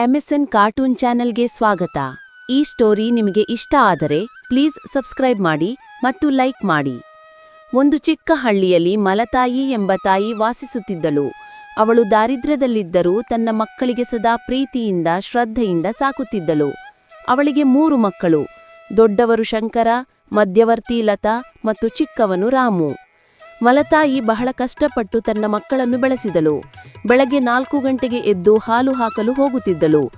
ಎಂಎಸ್ಎನ್ cartoon ಚಾನೆಲ್ಗೆ ಸ್ವಾಗತ. ಈ ಸ್ಟೋರಿ ನಿಮಗೆ ಇಷ್ಟ ಆದರೆ ಪ್ಲೀಸ್ ಸಬ್ಸ್ಕ್ರೈಬ್ ಮಾಡಿ ಮತ್ತು ಲೈಕ್ ಮಾಡಿ. ಒಂದು ಚಿಕ್ಕ ಹಳ್ಳಿಯಲ್ಲಿ ಮಲತಾಯಿ ಎಂಬ ತಾಯಿ ವಾಸಿಸುತ್ತಿದ್ದಳು. ಅವಳು ದಾರಿದ್ರ್ಯದಲ್ಲಿದ್ದರೂ ತನ್ನ ಮಕ್ಕಳಿಗೆ ಸದಾ ಪ್ರೀತಿಯಿಂದ, ಶ್ರದ್ಧೆಯಿಂದ ಸಾಕುತ್ತಿದ್ದಳು. ಅವಳಿಗೆ ಮೂರು ಮಕ್ಕಳು, ದೊಡ್ಡವರು ಶಂಕರ, ಮಧ್ಯವರ್ತಿ ಲತಾ ಮತ್ತು ಚಿಕ್ಕವನು ರಾಮು. ಮಲತಾಯಿ ಬಹಳ ಕಷ್ಟಪಟ್ಟು ತನ್ನ ಮಕ್ಕಳನ್ನು ಬೆಳೆಸಿದಳು. ಬೆಳಗ್ಗೆ ನಾಲ್ಕು ಗಂಟೆಗೆ ಎದ್ದು ಹಾಲು ಹಾಕಲು ಹೋಗುತ್ತಿದ್ದಳು.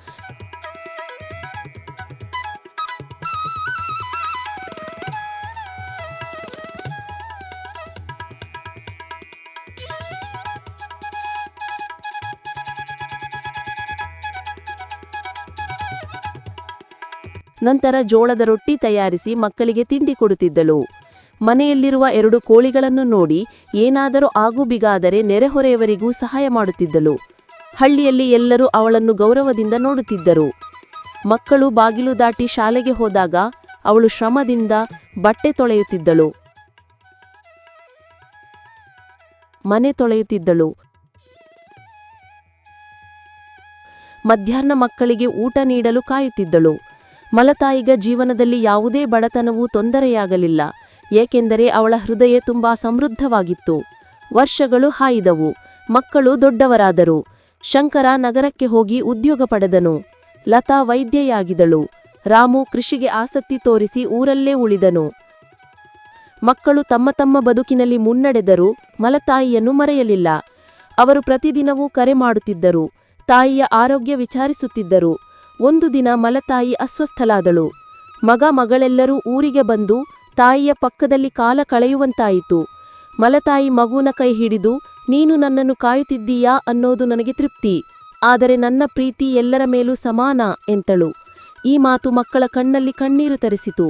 ನಂತರ ಜೋಳದ ರೊಟ್ಟಿ ತಯಾರಿಸಿ ಮಕ್ಕಳಿಗೆ ತಿಂಡಿ ಕೊಡುತ್ತಿದ್ದಳು. ಮನೆಯಲ್ಲಿರುವ ಎರಡು ಕೋಳಿಗಳನ್ನು ನೋಡಿ ಏನಾದರೂ ಆಗುಬಿಗಾದರೆ ನೆರೆಹೊರೆಯವರಿಗೂ ಸಹಾಯ ಮಾಡುತ್ತಿದ್ದಳು. ಹಳ್ಳಿಯಲ್ಲಿ ಎಲ್ಲರೂ ಅವಳನ್ನು ಗೌರವದಿಂದ ನೋಡುತ್ತಿದ್ದರು. ಮಕ್ಕಳು ಬಾಗಿಲು ದಾಟಿ ಶಾಲೆಗೆ ಹೋದಾಗ ಅವಳು ಶ್ರಮದಿಂದ ಬಟ್ಟೆ ತೊಳೆಯುತ್ತಿದ್ದಳು. ಮನೆ ತೊಳೆಯುತ್ತಿದ್ದಳು. ಮಧ್ಯಾಹ್ನ ಮಕ್ಕಳಿಗೆ ಊಟ ನೀಡಲು ಕಾಯುತ್ತಿದ್ದಳು. ಮಲತಾಯಿಗ ಜೀವನದಲ್ಲಿ ಯಾವುದೇ ಬಡತನವೂ ತೊಂದರೆಯಾಗಲಿಲ್ಲ. ಏಕೆಂದರೆ ಅವಳ ಹೃದಯ ತುಂಬಾ ಸಮೃದ್ಧವಾಗಿತ್ತು. ವರ್ಷಗಳು ಹಾಯಿದವು. ಮಕ್ಕಳು ದೊಡ್ಡವರಾದರು. ಶಂಕರ ನಗರಕ್ಕೆ ಹೋಗಿ ಉದ್ಯೋಗ ಪಡೆದನು. ಲತಾ ವೈದ್ಯೆಯಾಗಿದಳು ರಾಮು ಕೃಷಿಗೆ ಆಸಕ್ತಿ ತೋರಿಸಿ ಊರಲ್ಲೇ ಉಳಿದನು. ಮಕ್ಕಳು ತಮ್ಮ ತಮ್ಮ ಬದುಕಿನಲ್ಲಿ ಮುನ್ನಡೆದರು ಮಲತಾಯಿಯನ್ನು ಮರೆಯಲಿಲ್ಲ. ಅವರು ಪ್ರತಿದಿನವೂ ಕರೆ ಮಾಡುತ್ತಿದ್ದರು. ತಾಯಿಯ ಆರೋಗ್ಯ ವಿಚಾರಿಸುತ್ತಿದ್ದರು. ಒಂದು ದಿನ ಮಲತಾಯಿ ಅಸ್ವಸ್ಥಲಾದಳು ಮಗ ಮಗಳೆಲ್ಲರೂ ಊರಿಗೆ ಬಂದು ತಾಯಿಯ ಪಕ್ಕದಲ್ಲಿ ಕಾಲ ಕಳೆಯುವಂತಾಯಿತು. ಮಲತಾಯಿ ಮಗುನ ಕೈ ಹಿಡಿದು, ನೀನು ನನ್ನನ್ನು ಕಾಯುತ್ತಿದ್ದೀಯಾ ಅನ್ನೋದು ನನಗೆ ತೃಪ್ತಿ. ಆದರೆ ನನ್ನ ಪ್ರೀತಿ ಎಲ್ಲರ ಮೇಲೂ ಸಮಾನ, ಎಂತಳು. ಈ ಮಾತು ಮಕ್ಕಳ ಕಣ್ಣಲ್ಲಿ ಕಣ್ಣೀರು ತರಿಸಿತು.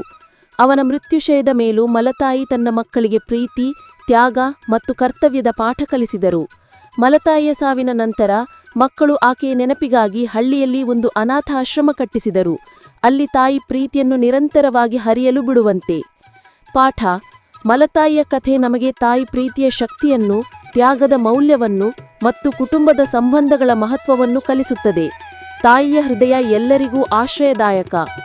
ಅವನ ಮೃತ್ಯುಶಯದ ಮೇಲೂ ಮಲತಾಯಿ ತನ್ನ ಮಕ್ಕಳಿಗೆ ಪ್ರೀತಿ, ತ್ಯಾಗ ಮತ್ತು ಕರ್ತವ್ಯದ ಪಾಠ ಕಲಿಸಿದರು. ಮಲತಾಯಿಯ ಸಾವಿನ ನಂತರ ಮಕ್ಕಳು ಆಕೆಯ ನೆನಪಿಗಾಗಿ ಹಳ್ಳಿಯಲ್ಲಿ ಒಂದು ಅನಾಥ ಆಶ್ರಮ ಕಟ್ಟಿಸಿದರು. ಅಲ್ಲಿ ತಾಯಿ ಪ್ರೀತಿಯನ್ನು ನಿರಂತರವಾಗಿ ಹರಿಯಲು ಬಿಡುವಂತೆ. ಪಾಠ, ಮಲತಾಯಿಯ ಕಥೆ ನಮಗೆ ತಾಯಿ ಪ್ರೀತಿಯ ಶಕ್ತಿಯನ್ನು, ತ್ಯಾಗದ ಮೌಲ್ಯವನ್ನು ಮತ್ತು ಕುಟುಂಬದ ಸಂಬಂಧಗಳ ಮಹತ್ವವನ್ನು ಕಲಿಸುತ್ತದೆ. ತಾಯಿಯ ಹೃದಯ ಎಲ್ಲರಿಗೂ ಆಶ್ರಯದಾಯಕ.